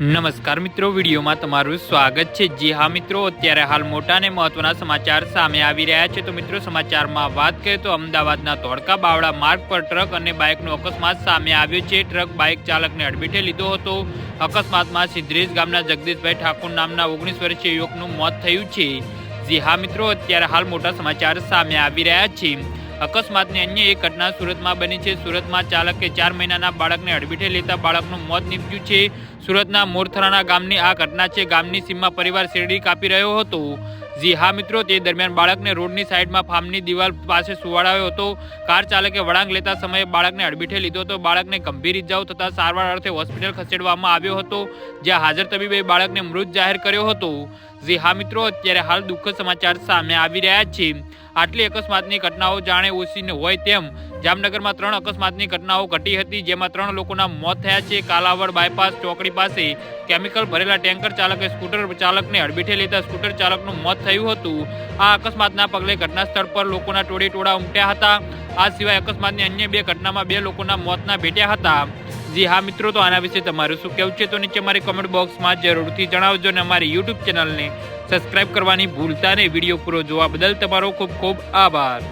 નમસ્કાર મિત્રો, વિડીયોમાં તમારું સ્વાગત છે. જી હા મિત્રો, અત્યારે હાલ મોટા અને મહત્વના સમાચાર સામે આવી રહ્યા છે. તો મિત્રો, સમાચારમાં વાત કરીએ તો અમદાવાદના ધોળકા બાવળા માર્ગ પર ટ્રક અને બાઇકનો અકસ્માત સામે આવ્યો છે. ટ્રક બાઇક ચાલકને અડબીટે લીધો હતો. અકસ્માતમાં સિદ્ધરેજ ગામના જગદીશભાઈ ઠાકોર નામના ઓગણીસ વર્ષીય યુવકનું મોત થયું છે. જી હા મિત્રો, અત્યારે હાલ મોટા સમાચાર સામે આવી રહ્યા છે. અકસ્માતની અન્ય એક ઘટના સુરતમાં બની છે. સુરતમાં ચાલકે ચાર મહિનાના બાળકને અડબીટે લેતા બાળકનું મોત નીપજ્યું છે. સુરતના મોરથરાના ગામની આ ઘટના છે. ગામની સીમમાં પરિવાર શેરડી કાપી રહ્યો હતો. જી હા મિત્રો, તે દરમિયાન બાળકને રોડની સાઈડમાં ફાર્મની દિવાલ પાસે સુવાડાયો હતો. કાર ચાલકે વળાંક લેતા સમયે બાળકને અડબીઠે લીધો હતો. બાળકને ગંભીર ઇજાઓ થતાં સારવાર અર્થે હોસ્પિટલ ખસેડવામાં આવ્યો હતો. જ્યાં હાજર તબીબે બાળકને મૃત જાહેર કર્યો હતો. જી હા મિત્રો, અત્યારે હાલ દુઃખદ સમાચાર સામે આવી રહ્યા છે. આટલી અકસ્માતની ઘટનાઓ જાણે ઓછી હોય તેમ જામનગરમાં ત્રણ અકસ્માતની ઘટનાઓ ઘટી હતી, જેમાં ત્રણ લોકોના મોત થયા છે. કાલાવડ બાયપાસ ચોકડી પાસે કેમિકલ ભરેલા ટેન્કર ચાલકે સ્કૂટર ચાલકને હડબીઠે લેતા સ્કૂટર ચાલકનું મોત થયું હતું. આ અકસ્માતના પગલે ઘટના સ્થળ પર લોકોના ટોળે ટોળા ઉમટ્યા હતા. આ સિવાય અકસ્માતની અન્ય બે ઘટનામાં બે લોકોના મોતના ભેટ્યા હતા. જી હા, મિત્રો, તો આના વિશે તમારું શું કહેવું છે? તો નીચે મારી કમેન્ટ બોક્સમાં જરૂરથી જણાવજો અને અમારી યુટ્યુબ ચેનલને સબસ્ક્રાઇબ કરવાની ભૂલતા નહીં. વીડિયો પૂરો જોવા બદલ તમારો ખૂબ ખૂબ આભાર.